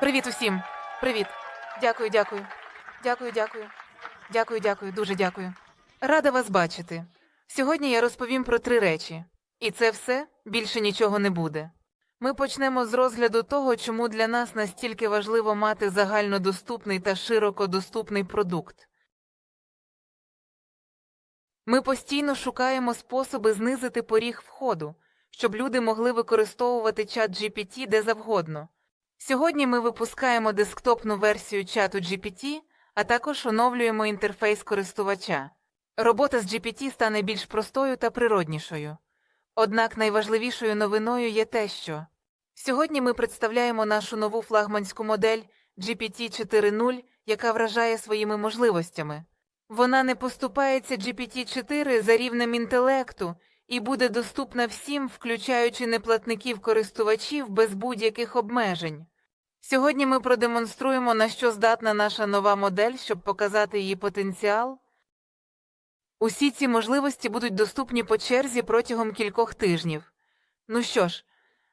Привіт усім. Привіт. Дякую, дякую. Дякую, дякую. Дякую, дякую, дуже дякую. Рада вас бачити. Сьогодні я розповім про три речі. І це все більше нічого не буде. Ми почнемо з розгляду того, чому для нас настільки важливо мати загальнодоступний та широко доступний продукт. Ми постійно шукаємо способи знизити поріг входу, щоб люди могли використовувати чат GPT де завгодно. Сьогодні ми випускаємо десктопну версію чату GPT, а також оновлюємо інтерфейс користувача. Робота з GPT стане більш простою та природнішою. Однак найважливішою новиною є те, що сьогодні ми представляємо нашу нову флагманську модель GPT 4.0, яка вражає своїми можливостями. Вона не поступається GPT-4 за рівнем інтелекту і буде доступна всім, включаючи неплатників користувачів без будь-яких обмежень. Сьогодні ми продемонструємо, на що здатна наша нова модель, щоб показати її потенціал. Усі ці можливості будуть доступні по черзі протягом кількох тижнів. Ну що ж,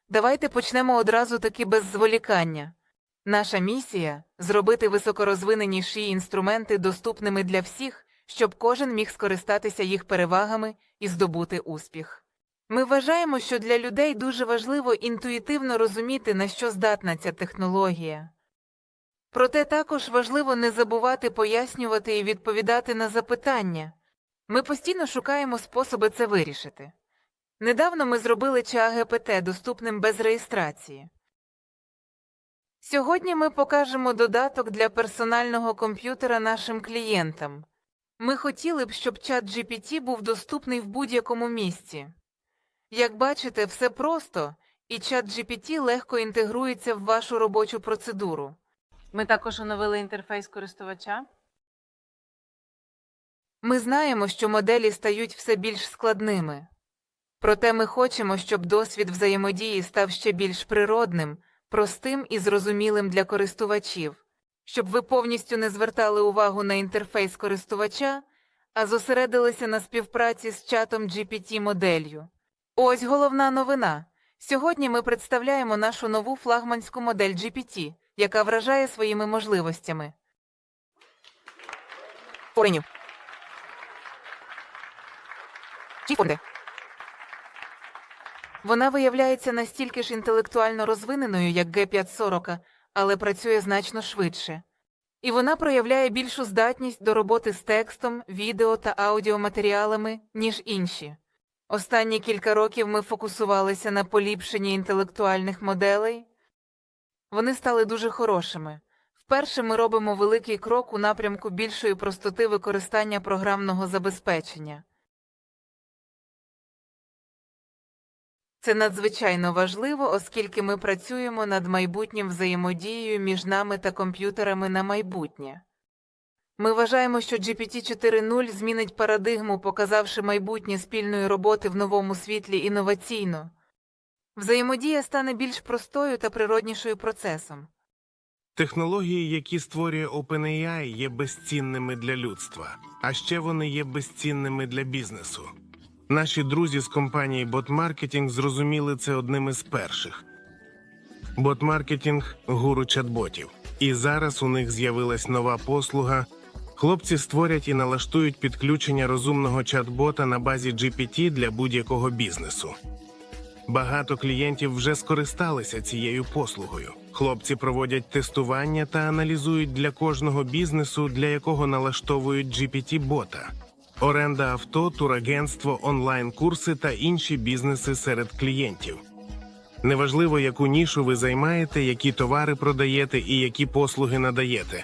давайте почнемо одразу таки без зволікання. Наша місія зробити високорозвиненіші інструменти доступними для всіх, щоб кожен міг скористатися їх перевагами і здобути успіх. Ми вважаємо, що для людей дуже важливо інтуїтивно розуміти, на що здатна ця технологія. Проте також важливо не забувати пояснювати і відповідати на запитання. Ми постійно шукаємо способи це вирішити. Недавно ми зробили ЧАГПТ доступним без реєстрації. Сьогодні ми покажемо додаток для персонального комп'ютера нашим клієнтам. Ми хотіли б, щоб чат GPT був доступний в будь-якому місці. Як бачите, все просто, і чат GPT легко інтегрується в вашу робочу процедуру. Ми також оновили інтерфейс користувача. Ми знаємо, що моделі стають все більш складними. Проте ми хочемо, щоб досвід взаємодії став ще більш природним, простим і зрозумілим для користувачів, щоб ви повністю не звертали увагу на інтерфейс користувача, а зосередилися на співпраці з чатом GPT-моделлю. Ось головна новина. Сьогодні ми представляємо нашу нову флагманську модель GPT, яка вражає своїми можливостями. Форенів. Чіфонде. Вона виявляється настільки ж інтелектуально розвиненою, як Г540, але працює значно швидше. І вона проявляє більшу здатність до роботи з текстом, відео та аудіоматеріалами, ніж інші. Останні кілька років ми фокусувалися на поліпшенні інтелектуальних моделей. Вони стали дуже хорошими. Вперше ми робимо великий крок у напрямку більшої простоти використання програмного забезпечення. Це надзвичайно важливо, оскільки ми працюємо над майбутнім взаємодією між нами та комп'ютерами на майбутнє. Ми вважаємо, що GPT 4.0 змінить парадигму, показавши майбутнє спільної роботи в новому світлі інноваційно. Взаємодія стане більш простою та природнішою процесом. Технології, які створює OpenAI, є безцінними для людства, а ще вони є безцінними для бізнесу. Наші друзі з компанії BotMarketing зрозуміли це одним із перших. BotMarketing – гуру чат-ботів. І зараз у них з'явилась нова послуга. Хлопці створять і налаштують підключення розумного чат-бота на базі GPT для будь-якого бізнесу. Багато клієнтів вже скористалися цією послугою. Хлопці проводять тестування та аналізують для кожного бізнесу, для якого налаштовують GPT-бота. Оренда авто, турагентство, онлайн-курси та інші бізнеси серед клієнтів. Неважливо, яку нішу ви займаєте, які товари продаєте і які послуги надаєте.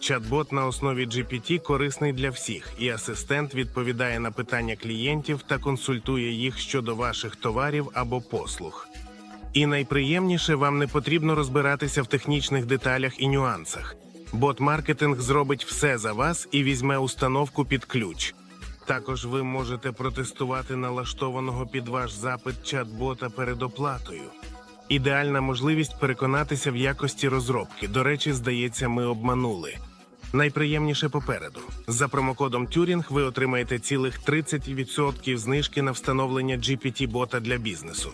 Чат-бот на основі GPT корисний для всіх, і асистент відповідає на питання клієнтів та консультує їх щодо ваших товарів або послуг. І найприємніше вам не потрібно розбиратися в технічних деталях і нюансах. Бот-маркетинг зробить все за вас і візьме установку під ключ. Також ви можете протестувати налаштованого під ваш запит чат-бота перед оплатою. Ідеальна можливість переконатися в якості розробки. До речі, здається, ми обманули. Найприємніше попереду. За промокодом Тюрінг ви отримаєте цілих 30% знижки на встановлення GPT-бота для бізнесу.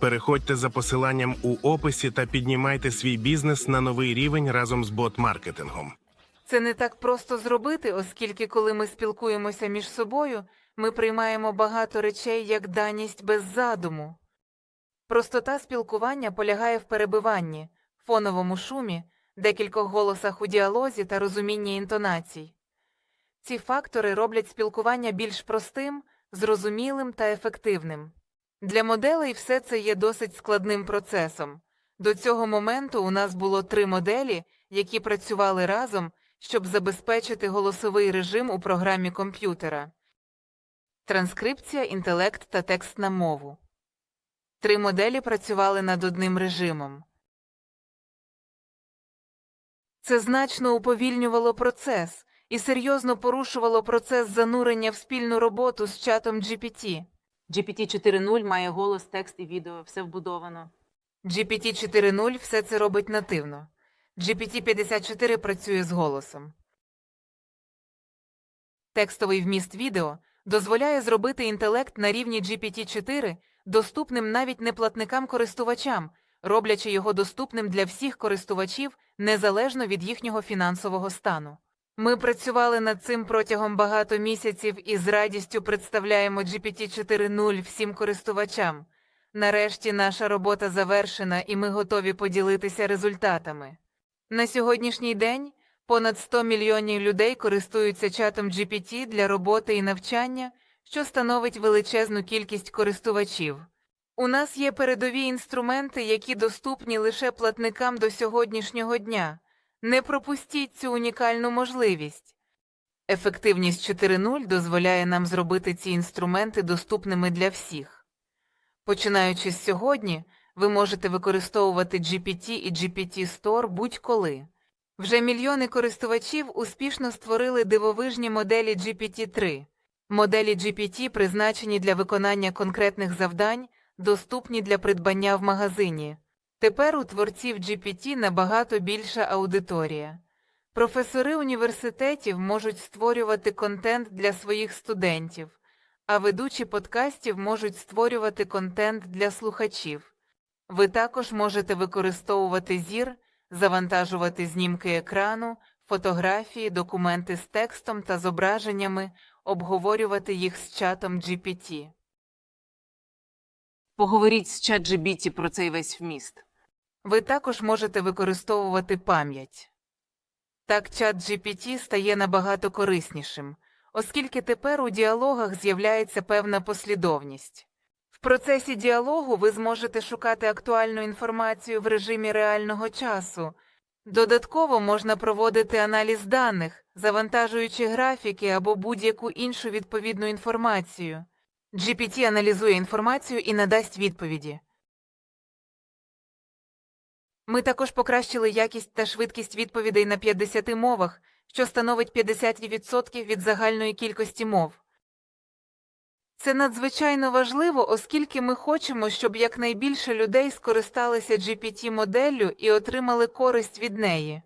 Переходьте за посиланням у описі та піднімайте свій бізнес на новий рівень разом з бот-маркетингом. Це не так просто зробити, оскільки коли ми спілкуємося між собою, ми приймаємо багато речей як даність без задуму. Простота спілкування полягає в перебиванні, фоновому шумі, декількох голосах у діалозі та розумінні інтонацій. Ці фактори роблять спілкування більш простим, зрозумілим та ефективним. Для моделей все це є досить складним процесом. До цього моменту у нас було три моделі, які працювали разом, щоб забезпечити голосовий режим у програмі комп'ютера. Транскрипція, інтелект та текст на мову. Три моделі працювали над одним режимом. Це значно уповільнювало процес і серйозно порушувало процес занурення в спільну роботу з чатом GPT. GPT 4.0 має голос, текст і відео, все вбудовано. GPT 4.0 все це робить нативно. GPT-54 працює з голосом. Текстовий вміст відео дозволяє зробити інтелект на рівні GPT-4 доступним навіть неплатникам користувачам, роблячи його доступним для всіх користувачів незалежно від їхнього фінансового стану. Ми працювали над цим протягом багато місяців і з радістю представляємо GPT 4.0 всім користувачам. Нарешті наша робота завершена і ми готові поділитися результатами. На сьогоднішній день понад 100 мільйонів людей користуються чатом GPT для роботи і навчання, що становить величезну кількість користувачів. У нас є передові інструменти, які доступні лише платникам до сьогоднішнього дня. Не пропустіть цю унікальну можливість. Ефективність 4.0 дозволяє нам зробити ці інструменти доступними для всіх. Починаючи з сьогодні, ви можете використовувати GPT і GPT Store будь-коли. Вже мільйони користувачів успішно створили дивовижні моделі GPT-3. Моделі GPT призначені для виконання конкретних завдань, доступні для придбання в магазині. Тепер у творців GPT набагато більша аудиторія. Професори університетів можуть створювати контент для своїх студентів, а ведучі подкастів можуть створювати контент для слухачів. Ви також можете використовувати зір, завантажувати знімки екрану, фотографії, документи з текстом та зображеннями, обговорювати їх з чатом GPT. Поговоріть з ChatGPT про цей весь вміст. Ви також можете використовувати пам'ять. Так чат GPT стає набагато кориснішим, оскільки тепер у діалогах з'являється певна послідовність. В процесі діалогу ви зможете шукати актуальну інформацію в режимі реального часу. Додатково можна проводити аналіз даних, завантажуючи графіки або будь-яку іншу відповідну інформацію. GPT аналізує інформацію і надасть відповіді. Ми також покращили якість та швидкість відповідей на 50 мовах, що становить 50% від загальної кількості мов. Це надзвичайно важливо, оскільки ми хочемо, щоб якнайбільше людей скористалися GPT-моделлю і отримали користь від неї.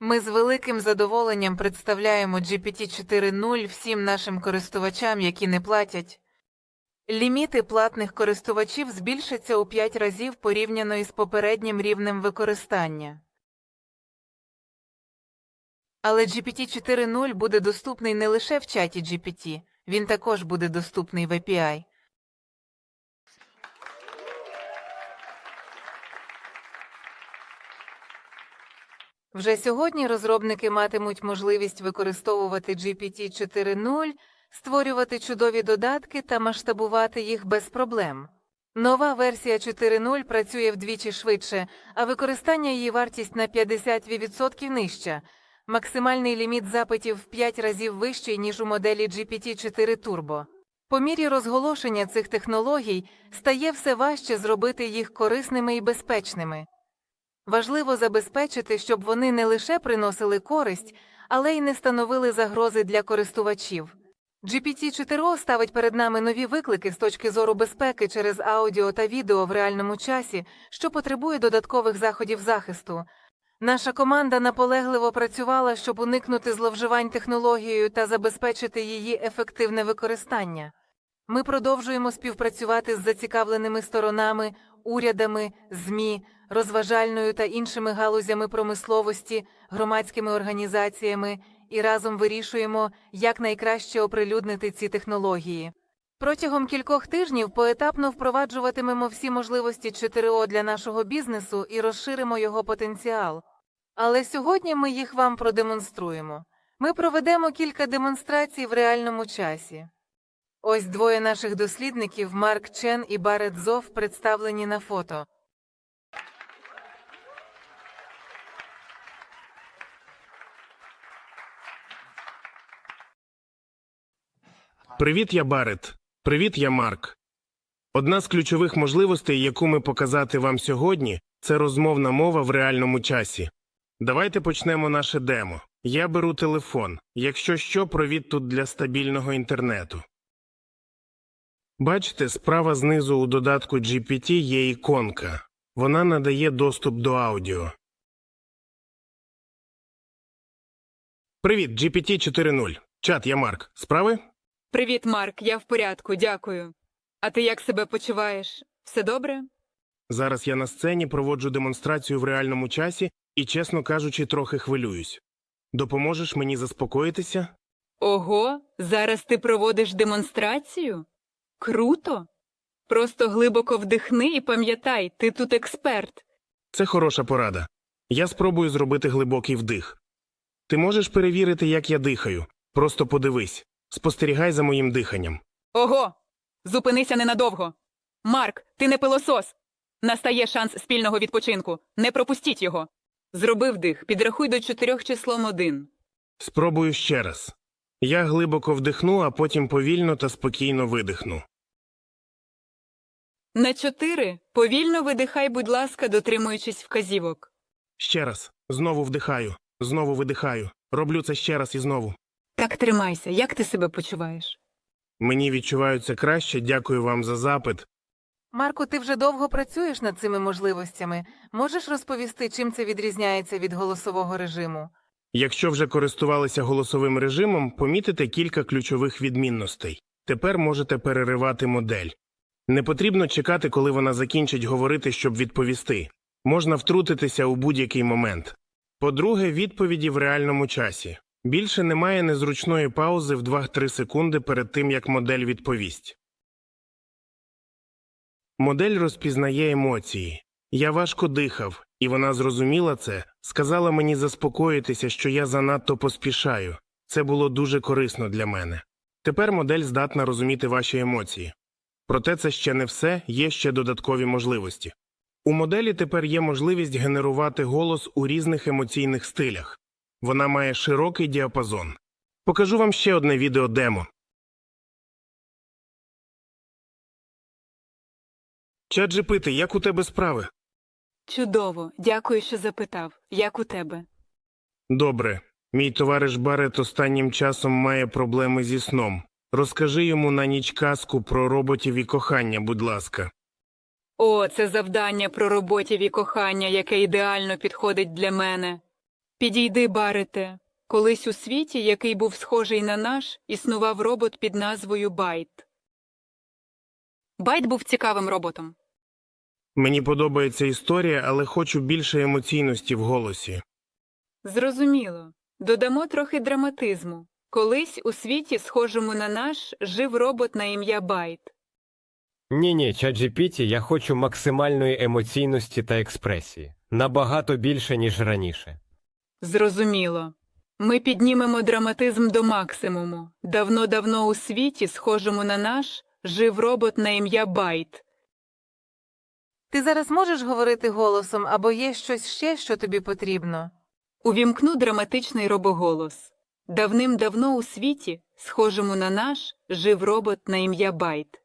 Ми з великим задоволенням представляємо GPT 4.0 всім нашим користувачам, які не платять. Ліміти платних користувачів збільшаться у 5 разів порівняно із попереднім рівнем використання. Але GPT 4.0 буде доступний не лише в чаті GPT, він також буде доступний в API. Вже сьогодні розробники матимуть можливість використовувати GPT 4.0, створювати чудові додатки та масштабувати їх без проблем. Нова версія 4.0 працює вдвічі швидше, а використання її вартість на 50% нижча. Максимальний ліміт запитів в 5 разів вищий, ніж у моделі GPT-4 Turbo. По мірі розголошення цих технологій стає все важче зробити їх корисними і безпечними. Важливо забезпечити, щоб вони не лише приносили користь, але й не становили загрози для користувачів. GPT-4o ставить перед нами нові виклики з точки зору безпеки через аудіо та відео в реальному часі, що потребує додаткових заходів захисту. Наша команда наполегливо працювала, щоб уникнути зловживань технологією та забезпечити її ефективне використання. Ми продовжуємо співпрацювати з зацікавленими сторонами, урядами, ЗМІ, розважальною та іншими галузями промисловості, громадськими організаціями і разом вирішуємо, як найкраще оприлюднити ці технології. Протягом кількох тижнів поетапно впроваджуватимемо всі можливості 4О для нашого бізнесу і розширимо його потенціал. Але сьогодні ми їх вам продемонструємо. Ми проведемо кілька демонстрацій в реальному часі. Ось двоє наших дослідників Марк Чен і Барет Зов представлені на фото. Привіт, я Барет. Привіт, я Марк. Одна з ключових можливостей, яку ми показати вам сьогодні, це розмовна мова в реальному часі. Давайте почнемо наше демо. Я беру телефон. Якщо що, провід тут для стабільного інтернету. Бачите, справа знизу у додатку GPT є іконка. Вона надає доступ до аудіо. Привіт, GPT 4.0. Чат, я Марк. Справи? Привіт, Марк, я в порядку, дякую. А ти як себе почуваєш? Все добре? Зараз я на сцені проводжу демонстрацію в реальному часі і, чесно кажучи, трохи хвилююсь. Допоможеш мені заспокоїтися? Ого, зараз ти проводиш демонстрацію? Круто! Просто глибоко вдихни і пам'ятай, ти тут експерт. Це хороша порада. Я спробую зробити глибокий вдих. Ти можеш перевірити, як я дихаю. Просто подивись. Спостерігай за моїм диханням. Ого! Зупинися ненадовго. Марк, ти не пилосос. Настає шанс спільного відпочинку. Не пропустіть його. Зроби вдих, підрахуй до чотирьох числом один. Спробую ще раз. Я глибоко вдихну, а потім повільно та спокійно видихну. На чотири повільно видихай, будь ласка, дотримуючись вказівок. Ще раз. Знову вдихаю. Знову видихаю. Роблю це ще раз і знову. Так тримайся, як ти себе почуваєш? Мені відчуваються краще, дякую вам за запит. Марку, ти вже довго працюєш над цими можливостями. Можеш розповісти, чим це відрізняється від голосового режиму? Якщо вже користувалися голосовим режимом, помітите кілька ключових відмінностей. Тепер можете переривати модель. Не потрібно чекати, коли вона закінчить говорити, щоб відповісти. Можна втрутитися у будь-який момент. По-друге, відповіді в реальному часі. Більше немає незручної паузи в 2-3 секунди перед тим, як модель відповість. Модель розпізнає емоції. Я важко дихав, і вона зрозуміла це, сказала мені заспокоїтися, що я занадто поспішаю. Це було дуже корисно для мене. Тепер модель здатна розуміти ваші емоції. Проте це ще не все, є ще додаткові можливості. У моделі тепер є можливість генерувати голос у різних емоційних стилях. Вона має широкий діапазон. Покажу вам ще одне відео демо. Чаджепити, як у тебе справи? Чудово, дякую, що запитав. Як у тебе? Добре. Мій товариш Барет останнім часом має проблеми зі сном. Розкажи йому на ніч казку про роботів і кохання, будь ласка. О, це завдання про роботів і кохання, яке ідеально підходить для мене. Підійди, Барете. Колись у світі, який був схожий на наш, існував робот під назвою Байт. Байт був цікавим роботом. Мені подобається історія, але хочу більше емоційності в голосі. Зрозуміло. Додамо трохи драматизму. Колись у світі, схожому на наш, жив робот на ім'я Байт. Ні, ні, ChatGPT, я хочу максимальної емоційності та експресії. Набагато більше, ніж раніше. Зрозуміло. Ми піднімемо драматизм до максимуму. Давно-давно у світі, схожому на наш, жив робот на ім'я Байт. Ти зараз можеш говорити голосом або є щось ще, що тобі потрібно? Увімкну драматичний робоголос. Давним-давно у світі, схожому на наш, жив робот на ім'я Байт.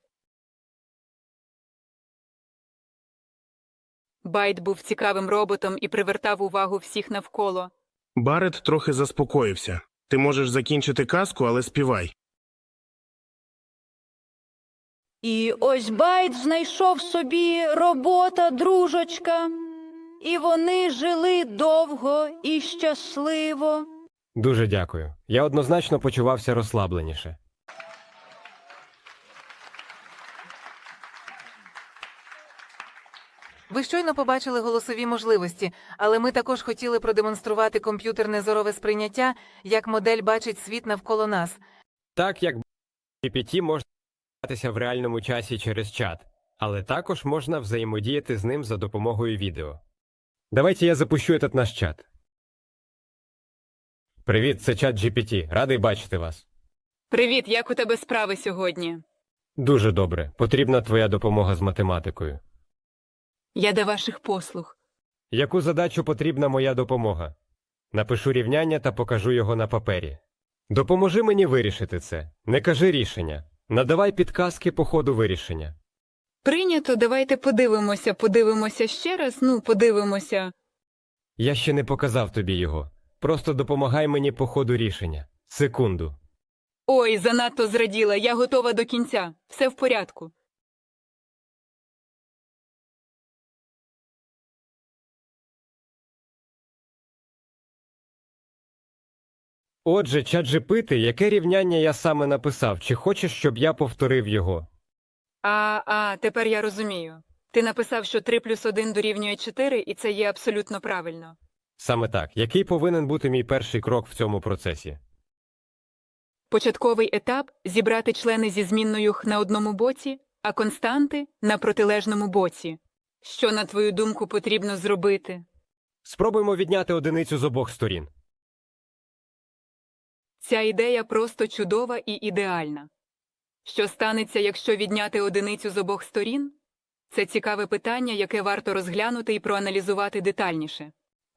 Байт був цікавим роботом і привертав увагу всіх навколо. Барет трохи заспокоївся. Ти можеш закінчити казку, але співай. І ось Байт знайшов собі робота, дружочка, і вони жили довго і щасливо. Дуже дякую. Я однозначно почувався розслабленіше. Ви щойно побачили голосові можливості, але ми також хотіли продемонструвати комп'ютерне зорове сприйняття, як модель бачить світ навколо нас. Так як GPT можна спілкуватися в реальному часі через чат, але також можна взаємодіяти з ним за допомогою відео. Давайте я запущу этот наш чат. Привіт, це чат GPT. Радий бачити вас. Привіт, як у тебе справи сьогодні? Дуже добре. Потрібна твоя допомога з математикою. Я до ваших послуг. Яку задачу потрібна моя допомога? Напишу рівняння та покажу його на папері. Допоможи мені вирішити це. Не кажи рішення. Надавай підказки по ходу вирішення. Прийнято, давайте подивимося, подивимося ще раз, ну, подивимося. Я ще не показав тобі його. Просто допомагай мені по ходу рішення. Секунду. Ой, занадто зраділа, я готова до кінця. Все в порядку. Отже, чаджепити, яке рівняння я саме написав, чи хочеш, щоб я повторив його? А, а, тепер я розумію. Ти написав, що 3 плюс 1 дорівнює 4, і це є абсолютно правильно. Саме так. Який повинен бути мій перший крок в цьому процесі? Початковий етап зібрати члени зі змінною х на одному боці, а константи на протилежному боці. Що, на твою думку, потрібно зробити? Спробуємо відняти одиницю з обох сторін. Ця ідея просто чудова і ідеальна. Що станеться, якщо відняти одиницю з обох сторін? Це цікаве питання, яке варто розглянути і проаналізувати детальніше.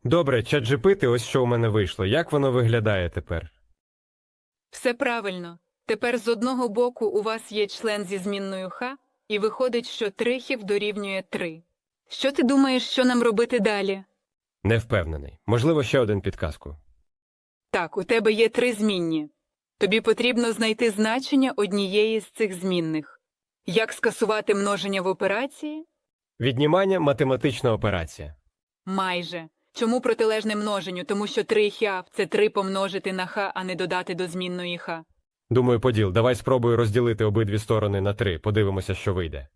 Добре, чаджепити, ось що у мене вийшло. Як воно виглядає тепер? Все правильно. Тепер з одного боку у вас є член зі змінною х, і виходить, що трихів дорівнює 3. Що ти думаєш, що нам робити далі? Не впевнений. Можливо, ще один підказку. Так, у тебе є три змінні. Тобі потрібно знайти значення однієї з цих змінних. Як скасувати множення в операції? Віднімання математична операція. Майже. Чому протилежне множенню? Тому що 3 хя – це 3 помножити на х, а не додати до змінної х. Думаю, поділ, давай спробую розділити обидві сторони на три. Подивимося, що вийде.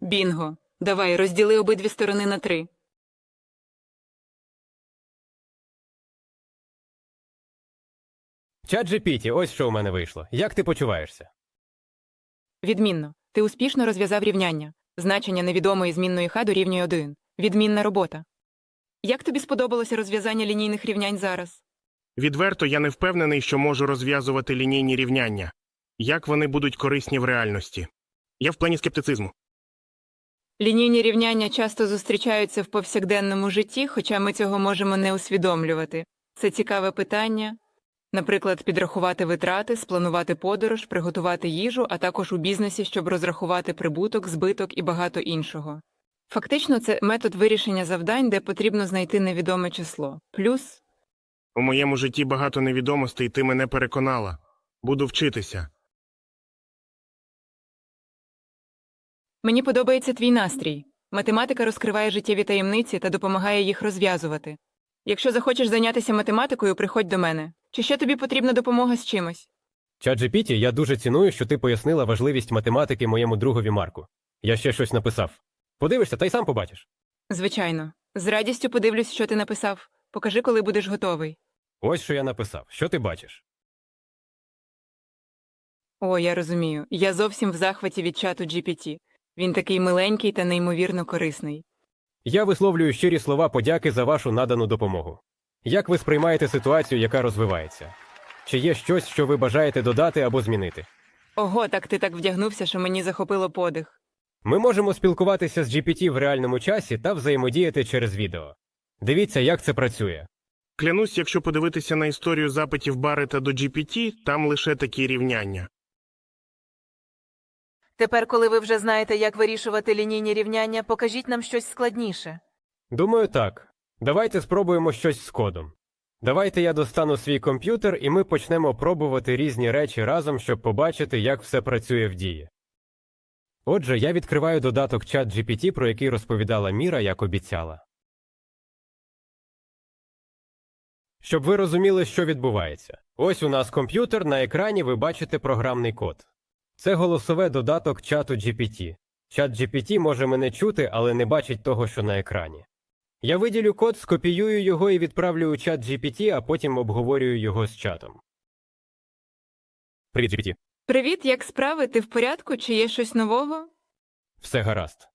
Бінго. Давай, розділи обидві сторони на 3. Чаджепіті, ось що у мене вийшло. Як ти почуваєшся? Відмінно. Ти успішно розв'язав рівняння. Значення невідомої змінної х дорівнює 1. Відмінна робота. Як тобі сподобалося розв'язання лінійних рівнянь зараз? Відверто я не впевнений, що можу розв'язувати лінійні рівняння. Як вони будуть корисні в реальності? Я в плані скептицизму. Лінійні рівняння часто зустрічаються в повсякденному житті, хоча ми цього можемо не усвідомлювати. Це цікаве питання. Наприклад, підрахувати витрати, спланувати подорож, приготувати їжу, а також у бізнесі, щоб розрахувати прибуток, збиток і багато іншого. Фактично, це метод вирішення завдань, де потрібно знайти невідоме число. Плюс У моєму житті багато невідомостей, ти мене переконала. Буду вчитися. Мені подобається твій настрій. Математика розкриває життєві таємниці та допомагає їх розв'язувати. Якщо захочеш зайнятися математикою, приходь до мене. Чи ще тобі потрібна допомога з чимось? Чаджепіті, я дуже ціную, що ти пояснила важливість математики моєму другові Марку. Я ще щось написав. Подивишся, та й сам побачиш. Звичайно. З радістю подивлюсь, що ти написав. Покажи, коли будеш готовий. Ось що я написав. Що ти бачиш? О, я розумію. Я зовсім в захваті від чату GPT. Він такий миленький та неймовірно корисний. Я висловлюю щирі слова подяки за вашу надану допомогу. Як ви сприймаєте ситуацію, яка розвивається? Чи є щось, що ви бажаєте додати або змінити? Ого, так ти так вдягнувся, що мені захопило подих. Ми можемо спілкуватися з GPT в реальному часі та взаємодіяти через відео. Дивіться, як це працює. Клянусь, якщо подивитися на історію запитів Барета до GPT, там лише такі рівняння. Тепер, коли ви вже знаєте, як вирішувати лінійні рівняння, покажіть нам щось складніше. Думаю, так. Давайте спробуємо щось з кодом. Давайте я достану свій комп'ютер і ми почнемо пробувати різні речі разом, щоб побачити, як все працює в дії. Отже, я відкриваю додаток чат GPT, про який розповідала Міра, як обіцяла. Щоб ви розуміли, що відбувається. Ось у нас комп'ютер, на екрані ви бачите програмний код. Це голосове додаток чату GPT. Чат GPT може мене чути, але не бачить того, що на екрані. Я виділю код, скопіюю його і відправлю у чат GPT, а потім обговорюю його з чатом. Привіт, GPT. Привіт, як справи? Ти в порядку? Чи є щось нового? Все гаразд.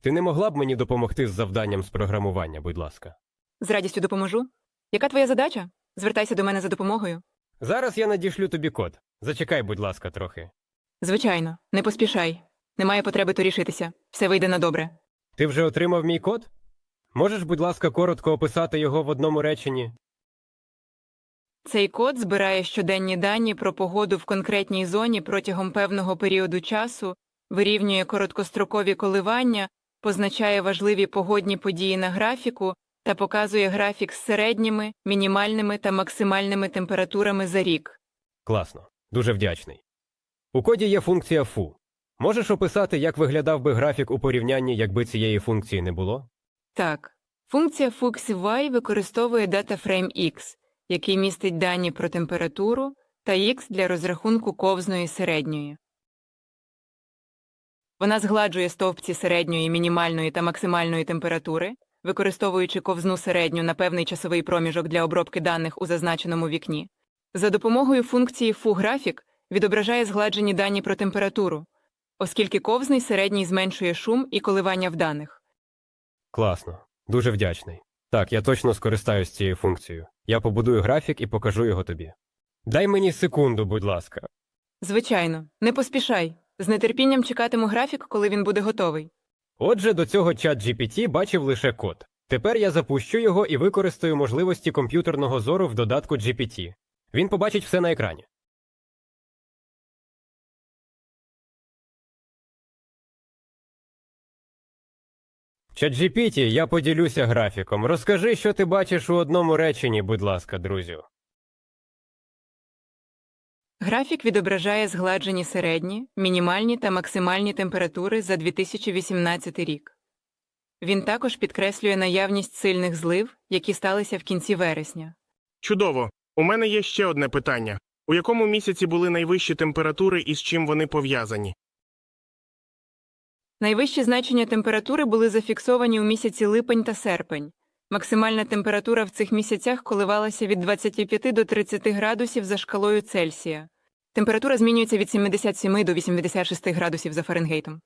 Ти не могла б мені допомогти з завданням з програмування, будь ласка. З радістю допоможу. Яка твоя задача? Звертайся до мене за допомогою. Зараз я надішлю тобі код. Зачекай, будь ласка, трохи. Звичайно, не поспішай. Немає потреби торішитися. Все вийде на добре. Ти вже отримав мій код? Можеш, будь ласка, коротко описати його в одному реченні? Цей код збирає щоденні дані про погоду в конкретній зоні протягом певного періоду часу, вирівнює короткострокові коливання, позначає важливі погодні події на графіку та показує графік з середніми, мінімальними та максимальними температурами за рік. Класно. Дуже вдячний. У коді є функція foo. Можеш описати, як виглядав би графік у порівнянні, якби цієї функції не було? Так, функція FuxY використовує DataFrame X, який містить дані про температуру та X для розрахунку ковзної середньої. Вона згладжує стовпці середньої, мінімальної та максимальної температури, використовуючи ковзну середню на певний часовий проміжок для обробки даних у зазначеному вікні. За допомогою функції FuGraphic відображає згладжені дані про температуру, оскільки ковзний середній зменшує шум і коливання в даних. Класно. Дуже вдячний. Так, я точно скористаюсь цією функцією. Я побудую графік і покажу його тобі. Дай мені секунду, будь ласка. Звичайно, не поспішай. З нетерпінням чекатиму графік, коли він буде готовий. Отже, до цього чат GPT бачив лише код. Тепер я запущу його і використаю можливості комп'ютерного зору в додатку GPT. Він побачить все на екрані. ChatGPT, я поділюся графіком. Розкажи, що ти бачиш у одному реченні, будь ласка, друзю. Графік відображає згладжені середні, мінімальні та максимальні температури за 2018 рік. Він також підкреслює наявність сильних злив, які сталися в кінці вересня. Чудово. У мене є ще одне питання. У якому місяці були найвищі температури і з чим вони пов'язані? Найвищі значення температури були зафіксовані у місяці липень та серпень. Максимальна температура в цих місяцях коливалася від 25 до 30 градусів за шкалою Цельсія. Температура змінюється від 77 до 86 градусів за Фаренгейтом.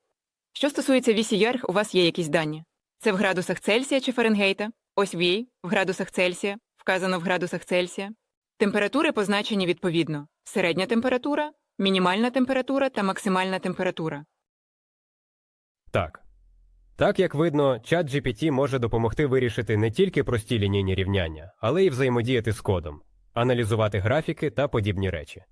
Що стосується вісі Ярг, у вас є якісь дані. Це в градусах Цельсія чи Фаренгейта? Ось вій в градусах Цельсія, вказано в градусах Цельсія. Температури позначені відповідно: середня температура, мінімальна температура та максимальна температура. Так. Так як видно, чат GPT може допомогти вирішити не тільки прості лінійні рівняння, але й взаємодіяти з кодом, аналізувати графіки та подібні речі.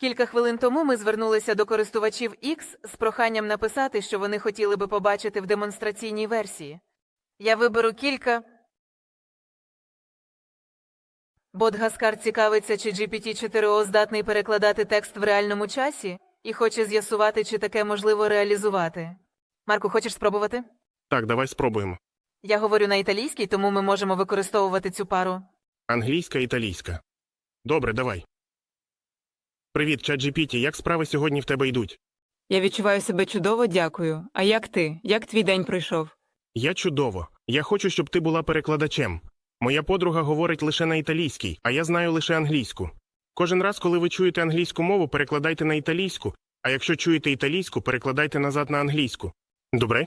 Кілька хвилин тому ми звернулися до користувачів X з проханням написати, що вони хотіли би побачити в демонстраційній версії. Я виберу кілька. Бот Гаскар цікавиться, чи GPT-4o здатний перекладати текст в реальному часі і хоче з'ясувати, чи таке можливо реалізувати. Марку, хочеш спробувати? Так, давай спробуємо. Я говорю на італійській, тому ми можемо використовувати цю пару. Англійська, італійська. Добре, давай. Привіт, ChatGPT. Як справи сьогодні в тебе йдуть? Я відчуваю себе чудово, дякую. А як ти? Як твій день пройшов? Я чудово. Я хочу, щоб ти була перекладачем. Моя подруга говорить лише на італійській, а я знаю лише англійську. Кожен раз, коли ви чуєте англійську мову, перекладайте на італійську, а якщо чуєте італійську, перекладайте назад на англійську. Добре?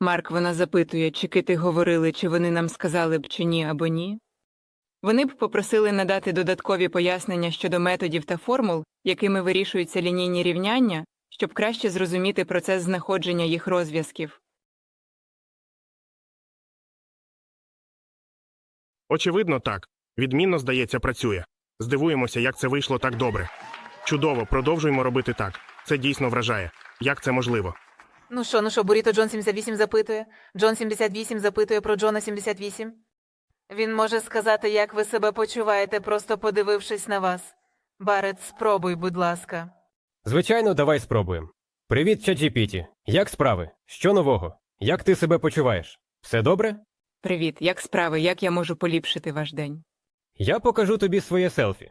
Марк вона запитує, чи кити говорили, чи вони нам сказали б чи ні або ні. Вони б попросили надати додаткові пояснення щодо методів та формул, якими вирішуються лінійні рівняння, щоб краще зрозуміти процес знаходження їх розв'язків. Очевидно, так. Відмінно, здається, працює. Здивуємося, як це вийшло так добре. Чудово, продовжуємо робити так. Це дійсно вражає. Як це можливо? Ну що, ну що, Буріто Джон 78 запитує, Джон 78 запитує про Джона 78. Він може сказати, як ви себе почуваєте, просто подивившись на вас. Барет, спробуй, будь ласка. Звичайно, давай спробуємо. Привіт, ChatGPT. Як справи? Що нового? Як ти себе почуваєш? Все добре? Привіт, як справи? Як я можу поліпшити ваш день? Я покажу тобі своє селфі.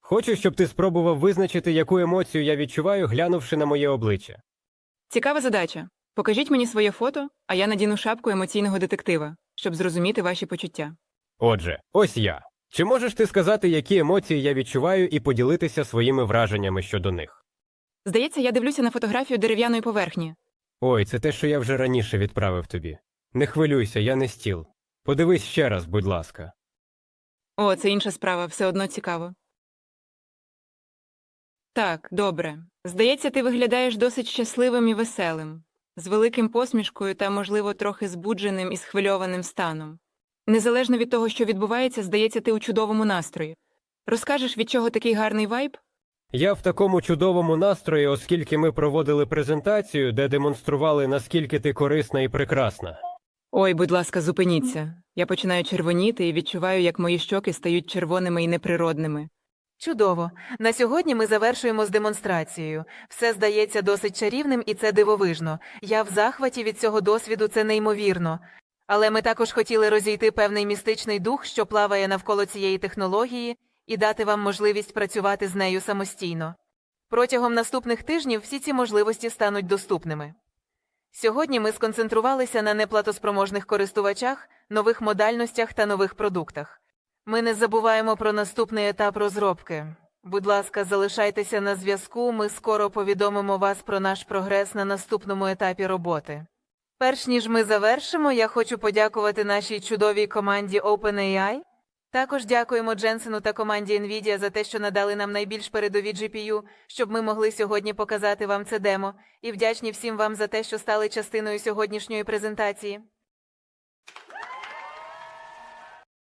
Хочу, щоб ти спробував визначити, яку емоцію я відчуваю, глянувши на моє обличчя. Цікава задача. Покажіть мені своє фото, а я надіну шапку емоційного детектива, щоб зрозуміти ваші почуття. Отже, ось я. Чи можеш ти сказати, які емоції я відчуваю, і поділитися своїми враженнями щодо них? Здається, я дивлюся на фотографію дерев'яної поверхні. Ой, це те, що я вже раніше відправив тобі. Не хвилюйся, я не стіл. Подивись ще раз, будь ласка. О, це інша справа, все одно цікаво. Так, добре. Здається, ти виглядаєш досить щасливим і веселим, з великим посмішкою та, можливо, трохи збудженим і схвильованим станом. Незалежно від того, що відбувається, здається, ти у чудовому настрої. Розкажеш, від чого такий гарний вайб? Я в такому чудовому настрої, оскільки ми проводили презентацію, де демонстрували, наскільки ти корисна і прекрасна. Ой, будь ласка, зупиніться. Я починаю червоніти і відчуваю, як мої щоки стають червоними і неприродними. Чудово. На сьогодні ми завершуємо з демонстрацією. Все здається досить чарівним і це дивовижно. Я в захваті від цього досвіду, це неймовірно. Але ми також хотіли розійти певний містичний дух, що плаває навколо цієї технології, і дати вам можливість працювати з нею самостійно. Протягом наступних тижнів всі ці можливості стануть доступними. Сьогодні ми сконцентрувалися на неплатоспроможних користувачах, нових модальностях та нових продуктах. Ми не забуваємо про наступний етап розробки. Будь ласка, залишайтеся на зв'язку. Ми скоро повідомимо вас про наш прогрес на наступному етапі роботи. Перш ніж ми завершимо, я хочу подякувати нашій чудовій команді OpenAI. Також дякуємо Дженсену та команді NVIDIA за те, що надали нам найбільш передові GPU, щоб ми могли сьогодні показати вам це демо, і вдячні всім вам за те, що стали частиною сьогоднішньої презентації.